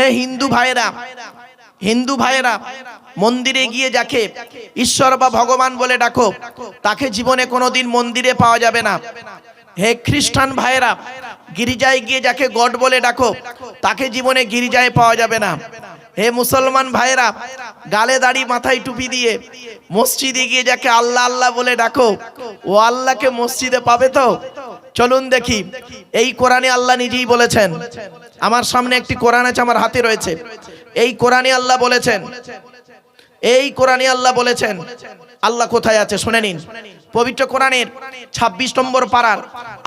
হে হিন্দু ভাইয়েরা হিন্দু ভাইয়েরা, মন্দিরে গিয়ে যাকে ঈশ্বর বা ভগবান বলে ডাকো, তাকে জীবনে কোনোদিন মন্দিরে পাওয়া যাবে না। হে খ্রিস্টান ভাইয়েরা, গিরিজায় গিয়ে যাকে গড বলে ডাকো, তাকে জীবনে গিরিজায় পাওয়া যাবে না। হে মুসলমান ভাইরা গালে দাড়ি, মাথায় টুপি দিয়ে মসজিদে গিয়ে যাকে আল্লাহ আল্লাহ বলে ডাকো, ও আল্লাহকে মসজিদে পাবে তো? চলুন দেখি, এই কোরআনে আল্লাহ নিজেই বলেছেন। আমার সামনে একটি কোরআন আছে, আমার হাতে রয়েছে। এই কোরআনে আল্লাহ বলেছেন, এই কোরআনে আল্লাহ বলেছেন আল্লাহ কোথায় আছে? শুনে নিন। পবিত্র কোরআনের ২৬ নম্বর পাড়ার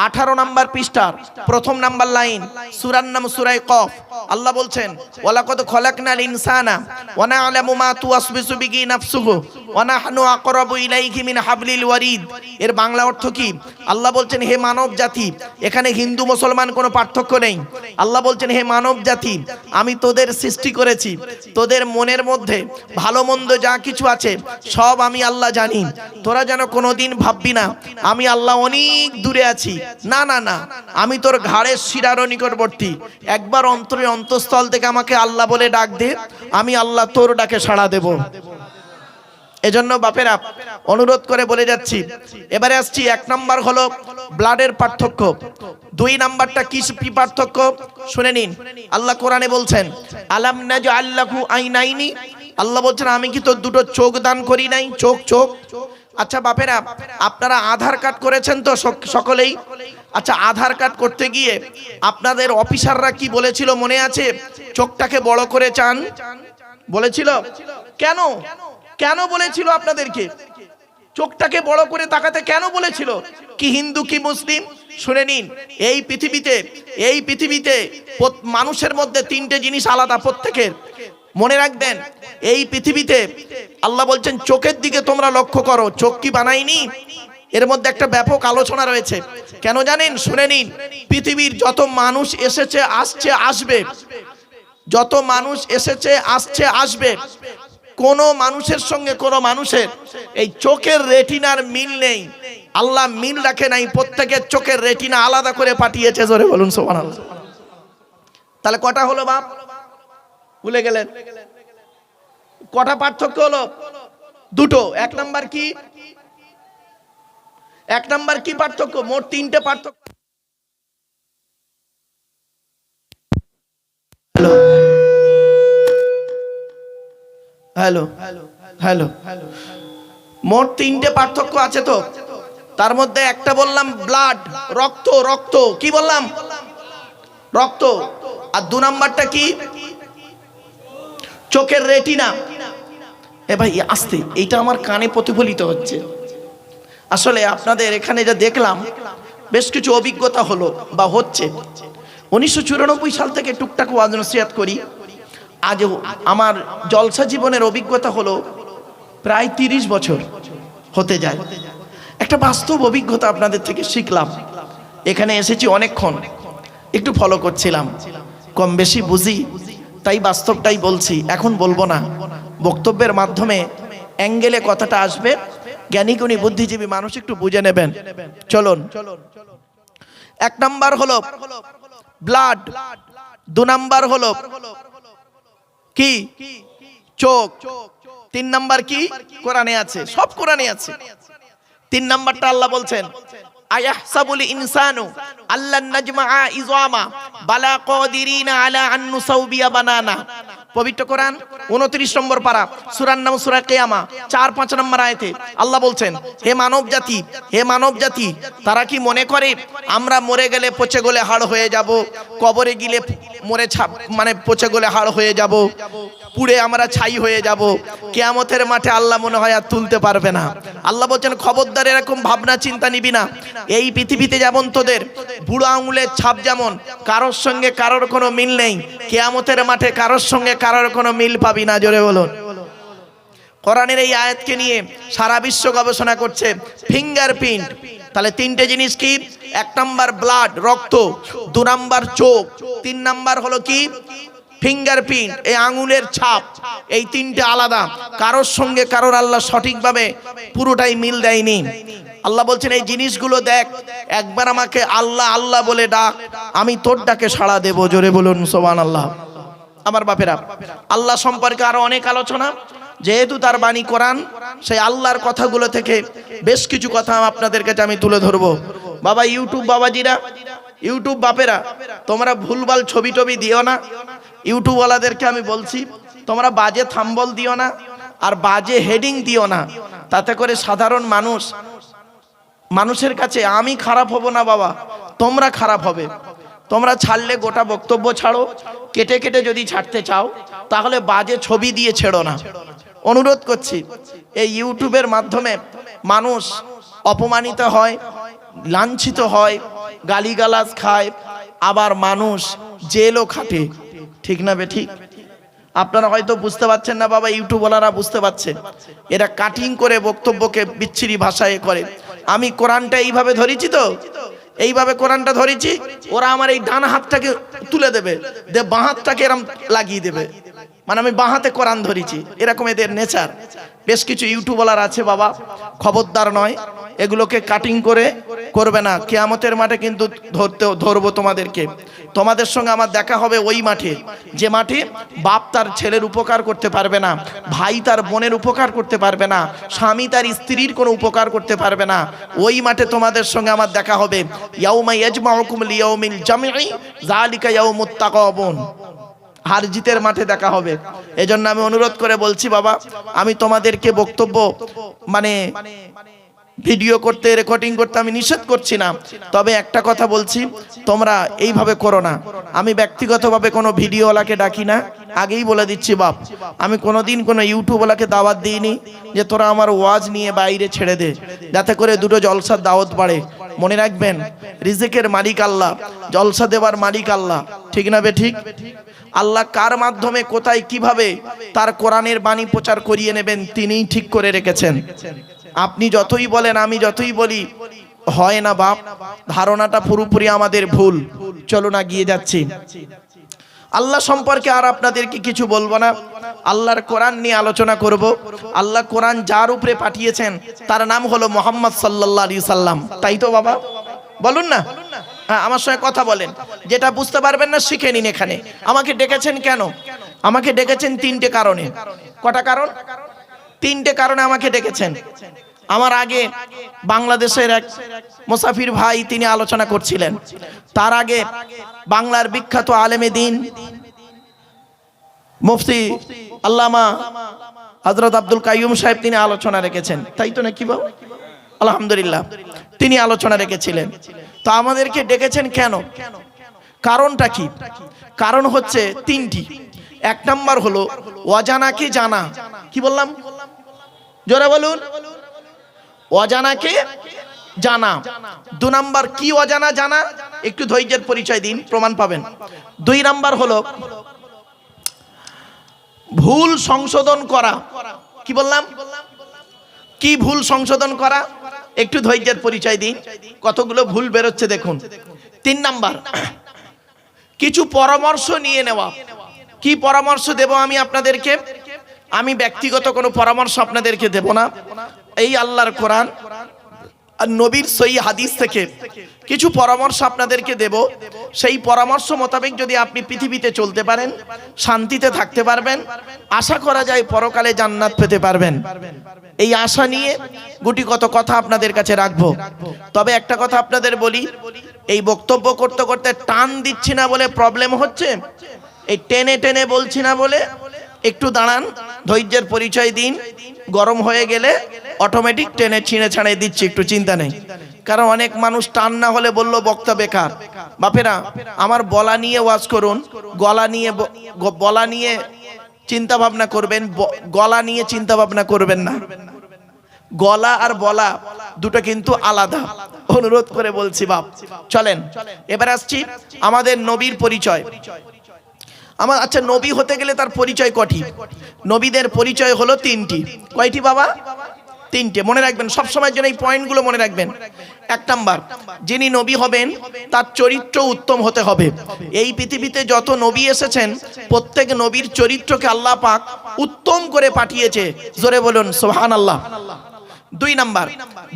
আঠারো নম্বর পৃষ্ঠার প্রথম নাম্বার লাইন, সুরার নাম সুরাই কফ। আল্লাহ বলছেন, ওয়ালাকদ খলাকনাল ইনসানা ওয়া না'লামু মা তুওয়াসবিসু বিহি নাফসুহু ওয়া নাহনু আকরাবু ইলাইহি মিন হাবলিল ওয়ারিদ। এর বাংলা অর্থ কি? আল্লাহ বলছেন, হে মানব জাতি, এখানে হিন্দু, মুসলমান কোনো পার্থক্য নেই। আল্লাহ বলছেন, হে মানব জাতি, আমি তোদের সৃষ্টি করেছি। তোদের মনের মধ্যে ভালো, মন্দ যা কিছু আছে, সব আমি আল্লাহ জানি। তোরা যেন কোনোদিন ভাববি না, আমি আল্লাহ অনেক দূরে আছি। না না না, আমি তোর ঘাড়ের শিরারও নিকটবর্তী। একবার অন্তরে অন্তঃস্থল থেকে আমাকে আল্লাহ বলে ডাক দে, আমি আল্লাহ তোর ডাকে সাড়া দেব। এজন্য বাপেরা, অনুরোধ করে বলে যাচ্ছি, এবারে আসছি, এক নাম্বার হলো ব্লাডের পার্থক্য। দুই নাম্বারটা কি কি পার্থক্য? শুনে নিন। আল্লাহ কোরআনে বলছেন, আলাম নাজ আল্লাহু আইনাইনি? আল্লাহ বলছেন, আমি কি তোর দুটো চোখ দান করি নাই? চোখ চোখ। আচ্ছা বাপেরা, আপনারা আধার কার্ড করেছেন তো সকলেই? আচ্ছা আধার কার্ড করতে গিয়ে আপনাদের অফিসাররা কি বলেছিল? মনে আছে? চোখটাকে বড় করে চান? বলেছিল? কেন? কেন বলেছিল আপনাদেরকে? চোখটাকে বড় করে তাকাতে কেন বলেছিল? কি হিন্দু, কি মুসলিম? শুনে নিন, এই পৃথিবীতে এই পৃথিবীতে মানুষের মধ্যে তিনটে জিনিস আলাদা প্রত্যেকের। মনে রাখবেন, এই পৃথিবীতে আল্লাহ বলছেন, চোখের দিকে তোমরা লক্ষ্য করো, চোখ কি বানাইনি এর মধ্যে একটা ব্যাপক আলোচনা রয়েছে। কেন জানেন? শুনে নিন, পৃথিবীর যত মানুষ এসেছে, আসছে, আসবে, যত মানুষ এসেছে, আসছে, আসবে, কোন মানুষের সঙ্গে কোন মানুষের এই চোখের রেটিনার মিল নেই। আল্লাহ মিল রাখে নাই, প্রত্যেকের চোখের রেটিনা আলাদা করে পাঠিয়েছে, জোরে বলুন সোমান তাহলে কটা হলো বাপ? ভুলে গেলেন। কটা পার্থক্য হলো? দুটো। এক নাম্বার কি? এক নাম্বার কি পার্থক্য? মোট তিনটে পার্থক্য। হ্যালো। হ্যালো। হ্যালো। মোট তিনটে পার্থক্য আছে তো? তার মধ্যে একটা বললাম ব্লাড রক্ত রক্ত। কি বললাম? রক্ত। আর দু নাম্বারটা কি? চোখের রেটিনা। এ ভাই, আসতে, এইটা আমার কানে প্রতিফলিত হচ্ছে। আসলে আপনাদের এখানে যা দেখলাম, বেশ কিছু অভিজ্ঞতা হলো বা হচ্ছে। উনিশশো চুরানব্বই সাল থেকে টুকটাক ওয়াজ নসিহাত করি। আজও আমার জলসা জীবনের অভিজ্ঞতা হলো প্রায় তিরিশ বছর হতে যায়। একটা বাস্তব অভিজ্ঞতা আপনাদের থেকে শিখলাম। এখানে এসেছি অনেকক্ষণ। একটু ফলো করছিলাম। কম বেশি বুঝি তাই বাস্তবটাই বলছি, এখন বলব না। বক্তব্যের মাধ্যমে অ্যাঙ্গেলে কথাটা আসবে। জ্ঞানী গুণী বুদ্ধিজীবী মানুষ একটু বুঝে নেবেন। চলুন। এক নাম্বার হলো ব্লাড দু নাম্বার হলো কি? চোখ। তিন নাম্বার কি? কোরআনে আছে। সব কোরআনে আছে। তিন নাম্বারটা আল্লাহ বলছেন, আয়াহসাবুল ইনসানু আল্লাহ নাজমাআ ইজামা। বালা কাদিরিনা আলা আন নুসাউবিয়া বানানা পবিত্র কোরআন 29 নম্বর পারা, সূরার নাম সুরা কেয়ামা, চার পাঁচ নম্বর আয়তে আল্লাহ বলছেন, হে মানব জাতি, হে মানব জাতি, তারা কি মনে করে আমরা মরে গেলে পচে গলে হাড় হয়ে যাব? কবরে গিলে মরে ছাপ মানে পচে গলে হাড় হয়ে যাব? পুড়ে আমরা ছাই হয়ে যাব? কেয়ামতের মাঠে আল্লাহ মনে হয় আর তুলতে পারবে না। আল্লাহ বলছেন, খবরদার এরকম ভাবনা, চিন্তা নিবি না। এই পৃথিবীতে যেমন তোদের বুড়ো আঙুলের ছাপ যেমন, কারোর সঙ্গে কারোর কোনো মিল নেই, কেয়ামতের মাঠে কারোর সঙ্গে কারোর কোনো মিল পাবি না, জোরে বলুন। কোরআনের এই আয়াতকে নিয়ে সারা বিশ্ব গবেষণা করছে ফিঙ্গারপ্রিন্ট। তাহলে তিনটে জিনিস কি? এক নাম্বার ব্লাড, রক্ত, দু নাম্বার চোখ, তিন নাম্বার হলো কি? ফিঙ্গারপ্রিন্ট, এই আঙুলের ছাপ, এই তিনটে আলাদা। কারোর সঙ্গে কারোর আল্লাহ সঠিকভাবে পুরোটাই মিল দেয়নি। আল্লাহ বলছেন, এই জিনিসগুলো দেখ, একবার আমাকে আল্লাহ আল্লাহ বলে ডাক, আমি তোর ডাকে সাড়া দেবো। জোরে বলুন সোবান আল্লাহ আমার বাপেরা, আল্লাহ সম্পর্কে আরও অনেক আলোচনা। যেহেতু তার বাণী কোরআন, সেই আল্লাহর কথাগুলো থেকে বেশ কিছু কথা আপনাদের কাছে আমি তুলে ধরবো। বাবা ইউটিউব বাবাজিরা, ইউটিউব বাপেরা, তোমরা ভুলভাল ছবি টবি দিও না। ইউটিউবওয়ালাদেরকে আমি বলছি, তোমরা বাজে থাম্বল দিও না আর বাজে হেডিং দিও না। তাতে করে সাধারণ মানুষ, মানুষের কাছে আমি খারাপ হব না বাবা, তোমরা খারাপ হবে। তোমরা ছাড়লে গোটা বক্তব্য ছাড়ো, কেটে কেটে যদি ছাড়তে চাও, তাহলে বাজে ছবি দিয়ে ছেড়ো না। অনুরোধ করছি, এই ইউটিউবের মাধ্যমে মানুষ অপমানিত হয়, লাঞ্ছিত হয়, গালিগালাজ খায়, আবার মানুষ জেলও খাটে। ঠিক না বে ঠিক? আপনারা হয়তো বুঝতে পারছেন না বাবা, ইউটিউবওয়ালারা বুঝতে পারছে। এরা কাটিং করে বক্তব্যকে বিচ্ছিরি ভাষায় করে। আমি কোরআনটা এইভাবে ধরেছি তো? এইভাবে কোরআনটা ধরেছি, ওরা আমার এই ডান হাতটাকে তুলে দেবে, দে বাঁ হাতটাকে এরম লাগিয়ে দেবে। মানে আমি বাঁ হাতে কোরআন ধরেছি, এরকম এদের নেচার। বেশ কিছু ইউটিউবওয়ালার আছে বাবা, খবরদার নয়, এগুলোকে কাটিং করে করবে না। কেয়ামতের মাঠে কিন্তু ধরতে, ধরবো তোমাদেরকে। তোমাদের সঙ্গে আমার দেখা হবে ওই মাঠে, যে মাঠে বাপ তার ছেলের উপকার করতে পারবে না, ভাই তার বোনের উপকার করতে পারবে না, স্বামী তার স্ত্রীর কোনো উপকার করতে পারবে না। ওই মাঠে তোমাদের সঙ্গে আমার দেখা হবে। ইয়াউমা ইয়াজমাউকুম লিয়াউমিল জামিই যালিকা ইয়াউমুত তাকাবুন হার জিতের মাঠে দেখা হবে। এজন্য আমি অনুরোধ করে বলছি, বাবা, আমি তোমাদেরকে বক্তব্য মানে ভিডিও করতে রেকর্ডিং করতে আমি নিষেধ করছি না। তবে একটা কথা বলছি, তোমরা এইভাবে করো না। আমি ব্যক্তিগতভাবে কোনো ভিডিওওয়ালাকে ডাকি না। আগেই বলে দিচ্ছি, বাপ, আমি কোনোদিন কোনো ইউটিউবওয়ালাকে দাওয়াত দিইনি যে তোরা আমার ওয়াজ নিয়ে বাইরে ছেড়ে দে, যাতে করে দুটো জলসার দাওয়াত বাড়ে। মনে রাখবেন, রিজিকের মালিক আল্লাহ, জলসা দেওয়ার মালিক আল্লাহ। ঠিক না বে ঠিক? আল্লাহ কার মাধ্যমে, কোথায়, কীভাবে তার কোরআনের বাণী প্রচার করিয়ে নেবেন তিনিই ঠিক করে রেখেছেন। আপনি যতই বলেন, আমি যতই বলি, হয় না বাপ, ধারণাটা পুরোপুরি আমাদের ভুল। চলো না গিয়ে যাচ্ছি। আল্লাহ সম্পর্কে আর আপনাদেরকে কিছু বলব না। আল্লাহর কোরআন নিয়ে আলোচনা করব। আল্লাহ কোরআন যার উপরে পাঠিয়েছেন, তার নাম হলো মোহাম্মদ আলাইহি সাল্লাম। তাই তো বাবা? বলুন না। হ্যাঁ আমার সঙ্গে কথা বলেন। যেটা বুঝতে পারবেন না, শিখে নিন এখানে। আমাকে ডেকেছেন কেন? আমাকে ডেকেছেন তিনটে কারণে। কটা কারণ? তিনটে কারণে আমাকে ডেকেছেন। আমার আগে বাংলাদেশের এক মুসাফির ভাই তিনি আলোচনা করছিলেন। তার আগে বাংলার বিখ্যাত আলেমে দিন, মুফতি আল্লামা হজরত আব্দুল কাইয়ুম সাহেব তিনি আলোচনা রেখেছেন। তাই তো নাকি বাবু? আলহামদুলিল্লাহ। তিনি আলোচনা রেখেছিলেন। তো আমাদেরকে ডেকেছেন কেন? কারণটা কি? কারণ হচ্ছে তিনটি। এক নাম্বার হলো অজানাকে জানা? কি বললাম? জোরে বলুন। অজানাকে জানা? দু নাম্বার, কি অজানা জানা? একটু ধৈর্যের পরিচয় দিন, প্রমাণ পাবেন। দুই নাম্বার হলো, ভুল সংশোধন করা। কি বললাম? কি ভুল সংশোধন করা? একটু ধৈর্যের পরিচয় দিন। কতগুলো ভুল বেরোচ্ছে দেখুন। তিন নাম্বার। কিছু পরামর্শ নিয়ে নেওয়া। কি পরামর্শ দেব আমি আপনাদেরকে? আমি ব্যক্তিগত কোনো পরামর্শ আপনাদেরকে দেব না। এই আল্লাহর কোরআন আর নবীর সই হাদিস থেকে কিছু পরামর্শ আপনাদেরকে দেব। সেই পরামর্শ মোতাবেক যদি আপনি পৃথিবীতে চলতে পারেন, শান্তিতে থাকতে পারবেন, আশা করা যায় পরকালে জান্নাত পেতে পারবেন। এই আশা নিয়ে গুটি কত কথা আপনাদের কাছে রাখব। তবে একটা কথা আপনাদের বলি, এই বক্তব্য করতে করতে টান দিচ্ছি না বলে প্রবলেম হচ্ছে? এই টেনে টেনে বলছি না বলে একটু দাঁড়ান, ধৈর্যের পরিচয় দিন, গরম হয়ে গেলে অটোমেটিক টেনে ছিঁড়ে ছাড়ে দিচ্ছি, একটু চিন্তা নেই। কারণ অনেক মানুষ টান না হলে বলল, বক্তা বেকার। বাপেরা, আমার বলা নিয়ে ওয়াজ করুন, গলা নিয়ে বলা নিয়ে চিন্তা ভাবনা করবেন গলা নিয়ে চিন্তা ভাবনা করবেন না। গলা আর বলা দুটো কিন্তু আলাদা। অনুরোধ করে বলছি, বাপ, চলেন, এবার আসছি আমাদের নবীর পরিচয়। আমার আচ্ছা নবী হতে গেলে তার পরিচয় কটি? নবীদের পরিচয় হলো তিনটি। কয়টি বাবা? তিনটে, মনে রাখবেন, সব সময়ের জন্য এই পয়েন্টগুলো মনে রাখবেন। এক নাম্বার, যিনি নবী হবেন, তার চরিত্র উত্তম হতে হবে। এই পৃথিবীতে যত নবী এসেছেন, প্রত্যেক নবীর চরিত্রকে আল্লাহ পাক উত্তম করে পাঠিয়েছে। জোরে বলুন সোহান আল্লাহ দুই নাম্বার,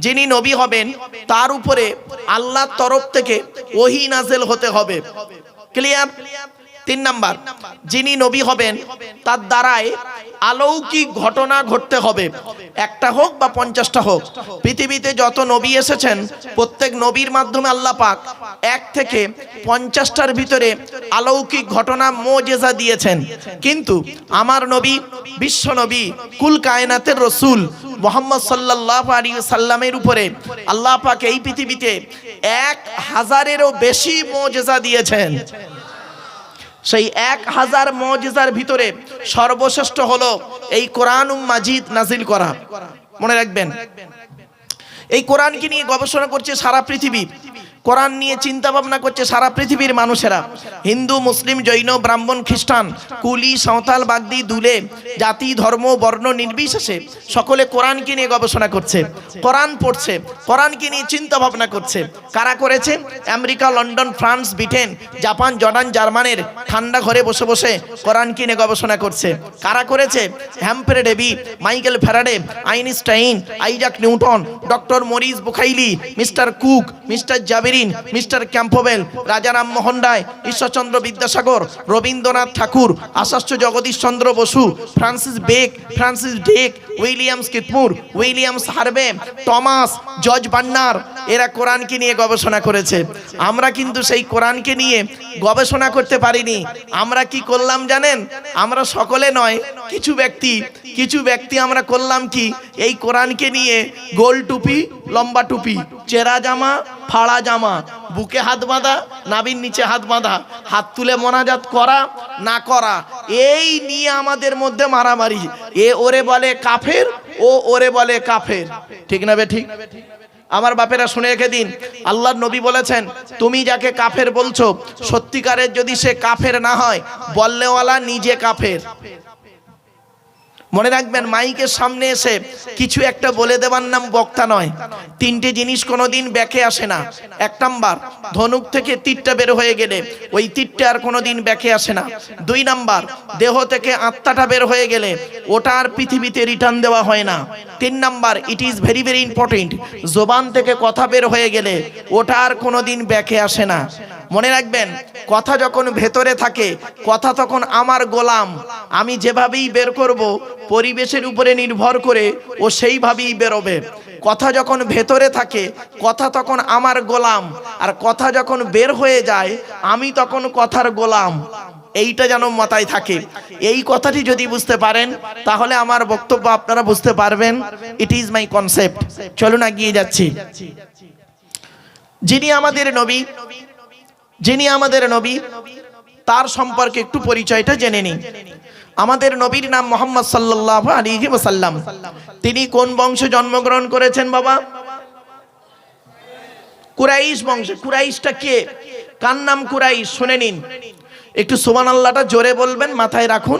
যিনি নবী হবেন, তার উপরে আল্লাহর তরফ থেকে ওহি নাজেল হতে হবে। ক্লিয়ার তিন নাম্বার, যিনি নবী হবেন, তার দ্বারায় আলৌকিক ঘটনা ঘটতে হবে। একটা হোক বা পঞ্চাশটা হোক, পৃথিবীতে যত নবী এসেছেন, প্রত্যেক নবীর মাধ্যমে আল্লাহ পাক এক থেকে পঞ্চাশটার ভিতরে আলৌকিক ঘটনা মোজেজা দিয়েছেন। কিন্তু আমার নবী, বিশ্ব নবী, কুল কায়নাতের রসুল মোহাম্মদ সাল্লাহ আলী সাল্লামের উপরে আল্লাহ পাক এই পৃথিবীতে এক হাজারেরও বেশি মোজেজা দিয়েছেন। সেই এক হাজার মজিজার ভিতরে সর্বশ্রেষ্ঠ হলো এই কোরআন মাজিদ নাজিল করা। মনে রাখবেন? এই কোরআনকে নিয়ে গবেষণা করছে সারা পৃথিবী। কোরআন নিয়ে চিন্তা ভাবনা করছে সারা পৃথিবীর মানুষেরা। হিন্দু, মুসলিম, জৈন, ব্রাহ্মণ, খ্রিস্টান, কুলি, সাঁওতাল, বাগদি, দুলে, জাতি, ধর্ম, বর্ণ নির্বিশেষে সকলে কোরআনকে নিয়ে গবেষণা করছে। কোরআন পড়ছে, কোরআনকে নিয়ে চিন্তা ভাবনা করছে। কারা করেছে? America, London, France, Britain, Japan, Jordan, জার্মানের ঠান্ডা ঘরে বসে বসে কোরআনকে নিয়ে গবেষণা করছে। কারা করেছে? Humphry Davy Michael Faraday, Einstein, Isaac Newton, doctor Maurice Bucaille, mister Cook, mister জাবেরিন mister Campbell, Rajaram Mohan Roy Ishwarchandra Vidyasagar, Rabindranath Tagore আশাস্য জগদীশ চন্দ্র বসু, ফ্রান্সিস বেক, ফ্রান্সিস ডেক উইলিয়ামস কিতমুর উইলিয়ামস হারবে টমাস, জজ বান্নার এরা কোরআনকে নিয়ে গবেষণা করেছে। আমরা কিন্তু সেই কোরআনকে নিয়ে গবেষণা করতে পারিনি। আমরা কি করলাম জানেন? আমরা সকলে নয়, কিছু ব্যক্তি। কিছু ব্যক্তি আমরা করলাম কি? এই কোরআনকে নিয়ে গোল টুপি, লম্বা টুপি, চেরা জামা, ফাড়া জামা, বুকে হাত বাঁধা নাবির নিচে হাত বাঁধা, হাত তুলে মোনাজাত করা, না করা, এই নিয়ে আমাদের মধ্যে মারামারি। এ ওরে বলে কাফের, ও ওরে বলে কাফের। ঠিক না বে ঠিক? আমার বাপেরা শুনে রেখে দিন। আল্লাহর নবী বলেছেন, তুমি যাকে কাফের বলছো, সত্যিকারের যদি সে কাফের না হয়, বললেওয়ালা নিজে কাফের। মনে রাখবেন, মাইকের সামনে এসে কিছু একটা বলে দেবার নাম বক্তা নয়। তিনটে জিনিস কোনোদিন ব্যাকে আসে না। এক নাম্বার, ধনুক থেকে তীরটা বের হয়ে গেলে ওই তীরটা আর কোনোদিন ব্যাকে আসে না। দুই নাম্বার, দেহ থেকে আত্মাটা বের হয়ে গেলে ওটা আর পৃথিবীতে রিটার্ন দেওয়া হয় না। তিন number it is very very important জোবান থেকে কথা বের হয়ে গেলে ওটা আর কোনোদিন ব্যাকে আসে না। মনে রাখবেন, কথা যখন ভেতরে থাকে, কথা তখন আমার গোলাম, আমি যেভাবেই বের করব পরিবেশের উপরে নির্ভর করে ও সেইভাবেই বেরোবে। কথা যখন ভেতরে থাকে, কথা তখন আমার গোলাম। আর কথা যখন বের হয়ে যায়, আমি তখন কথার গোলাম। এইটা যেন মাথায় থাকে। এই কথাটি যদি বুঝতে পারেন, তাহলে আমার বক্তব্য আপনারা বুঝতে পারবেন। ইট ইজ মাই কনসেপ্ট চলুন এগিয়ে যাচ্ছি। যিনি আমাদের নবী, যিনি আমাদের নবী তার সম্পর্কে একটু পরিচয়টা জেনে নিই। আমাদের নবীর নাম মোহাম্মদ সাল্লাহ আলী ওসাল্লাম তিনি কোন বংশে জন্মগ্রহণ করেছেন বাবা? কুরাইশ বংশে। কুরাইশটা কে? কার নাম কুরাইশ? শুনে নিন। একটু সুমান আল্লাহটা জোরে বলবেন, মাথায় রাখুন।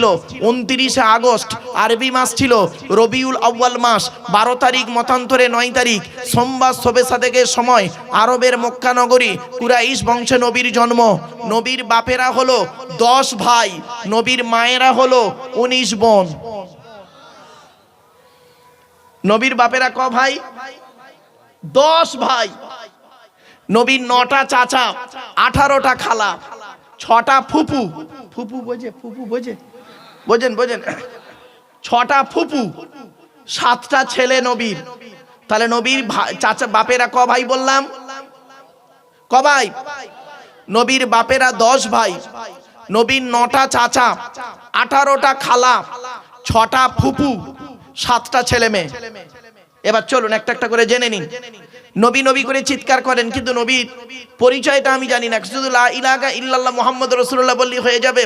উনত্রিশে আগস্ট, আরবি মাস ছিল রবিউল আউ্য়াল মাস, বারো তারিখ মতান্তরে নয় তারিখ, সোমবার শোবে সাদেকের সময়, আরবের মক্কা নগরী, কুরাইশ বংশে নবীর জন্ম, নবীর বাপেরা হলো দশ ভাই, নবীর মায়েরা হলো উনিশ বোন। নবীর বাপেরা ক ভাই? দশ ভাই। নবীর নটা চাচা, আঠারোটা খালা, ছটা ফুপু। ফুপু বোঝে ফুপু বোঝে? বোঝেন বোঝেন। ছটা ফুপু, সাতটা ছেলে নবীর। তাহলে নবীর চাচা, বাপেরা ক ভাই বললাম? ক ভাই? নবীর বাপেরা দশ ভাই। নবীর নটা চাচা, আঠারোটা খালা, ছটা ফুপু, সাতটা ছেলে মেয়ে। এবার চলুন একটা একটা করে জেনে নিন। নবী নবী করে চিৎকার করেন, কিন্তু নবীর পরিচয়টা আমি জানি না। শুধু লা ইলাহা ইল্লাল্লাহ মুহাম্মদ রাসূলুল্লাহ বললি হয়ে যাবে।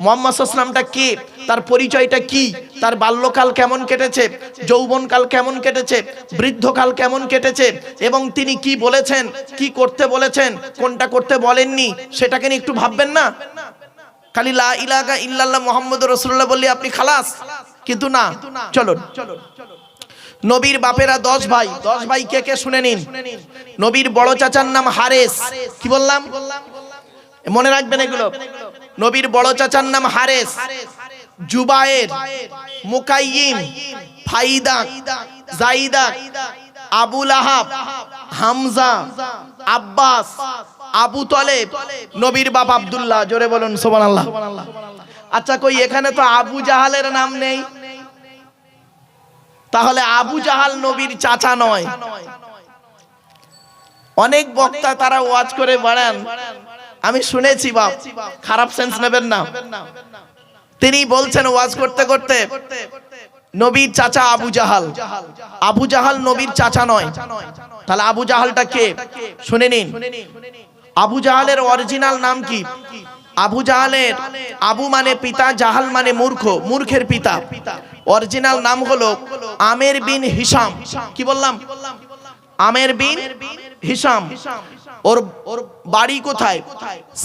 মুহাম্মদ সাল্লামটা কে? তার পরিচয়টা কি? তার বাল্যকাল কেমন কেটেছে? যৌবনকাল কেমন কেটেছে? বৃদ্ধকাল কেমন কেটেছে? এবং তিনি কি বলেছেন? কি করতে বলেছেন? কোনটা করতে বলেননি? সেটাকে নিয়ে একটু ভাববেন না? খালি লা ইলাহা ইল্লাল্লাহ মুহাম্মদ রাসূলুল্লাহ বললি আপনি খালাস। কিন্তু না, চলুন। নবীর বাপেরা দশ ভাই। দশ ভাই কে কে শুনে নিন? নবীর বড় চাচার নাম হারেস। কি বললাম? মনে রাখবেন এগুলো। নবীর বড় চাচার নাম হারেস। জুবায়ের, মুকাইয়িম ফাইদা জাইদা আবুল আহাব, হামজা, আব্বাস, আবু তলেব, নবীর বাপ আব্দুল্লাহ। জোরে বলুন সোমান আল্লাহ আচ্ছা কই, এখানে তো আবু জাহালের নাম নেই। তাহলে আবু জাহাল নবীর চাচা নয়। অনেক বক্তা তারা ওয়াজ করে বাড়ান। আমি শুনেছি বাপ, খারাপ সেন্স নেবেন না। তিনি বলছেন ওয়াজ করতে করতে, নবীর চাচা আবু জাহাল। আবু জাহাল নবীর চাচা নয়। তাহলে আবু জাহালটা কে? শুনে নিন। আবু জাহালের অরিজিনাল নাম কি? আবু জাহালের আবু মানে পিতা, জাহাল মানে মূর্খ, মূর্খের পিতা। অরিজিনাল নাম হলো আমের বিন হিসাম কি বললাম? আমের বিন হিসাম ওর ওর বাড়ি কোথায়?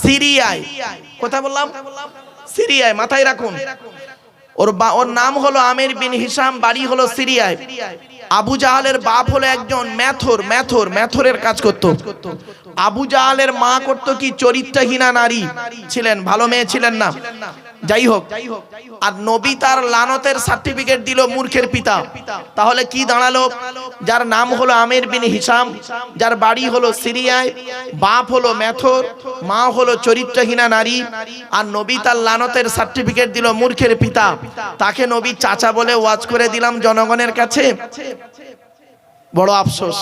সিরিয়ায়। কোথায় বললাম? সিরিয়ায়, মাথায় রাখুন। ওর ওর নাম হলো আমের বিন হিসাম বাড়ি হলো সিরিয়ায়। আবু জাহালের বাপ হলো একজন ম্যাথর ম্যাথর, ম্যাথরের কাজ করত। আবু জাহালের মা করত কি চরিত্রহীনা নারী? ছিলেন, ভালো মেয়ে ছিলেন না। যাই হোক, আর নবী তার লানতের সার্টিফিকেট দিল মূর্খের পিতা। তাহলে কি দাঁড়াল? যার নাম হলো আমের বিন হিসাম, যার বাড়ি হলো সিরিয়ায়, বাপ হলো ম্যাথর, মা হলো চরিত্রহীনা নারী, আর নবী তার লানতের সার্টিফিকেট দিল মূর্খের পিতা। তাকে নবী চাচা বলে ওয়াজ করে দিলাম জনগণের কাছে। বড় আফসোস।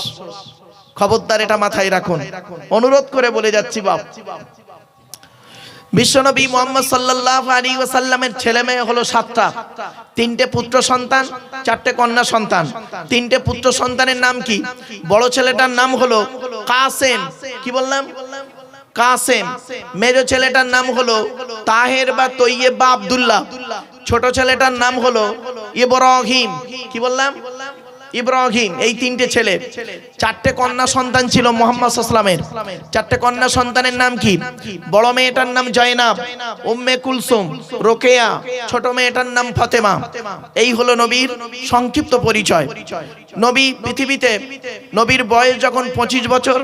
খবরদার এটা মাথায় রাখুন। অনুরোধ করে বলে যাচ্ছি বাপ। বিশ্বনবী মোহাম্মদ সাল্লাহ আলী ওয়াসাল্লামের ছেলে মেয়ে হলো সাতটা। তিনটে পুত্র সন্তান, চারটে কন্যা সন্তান। তিনটে পুত্র সন্তানের নাম কি? বড় ছেলেটার নাম হলো কাসেম। কি বললাম? কাসেম। মেজো ছেলেটার নাম হলো তাহের বা তৈয়ে বা আব্দুল্লাহ। ছোট ছেলেটার নাম হলো ইব্রাহিম। কি বললাম? ইব্রাহিম, এই তিনটে ছেলে। চারটে কন্যা সন্তান ছিল মোহাম্মদ সাল্লামের চারটে কন্যা সন্তানের নাম কি? বড় মেয়েটার নাম জয়নাব, উম্মে কুলসুম, রোকেয়া, ছোট মেয়েটার নাম ফতেমা। এই হলো নবীর সংক্ষিপ্ত পরিচয়। নবী পৃথিবীতে, নবীর বয়স যখন পঁচিশ বছর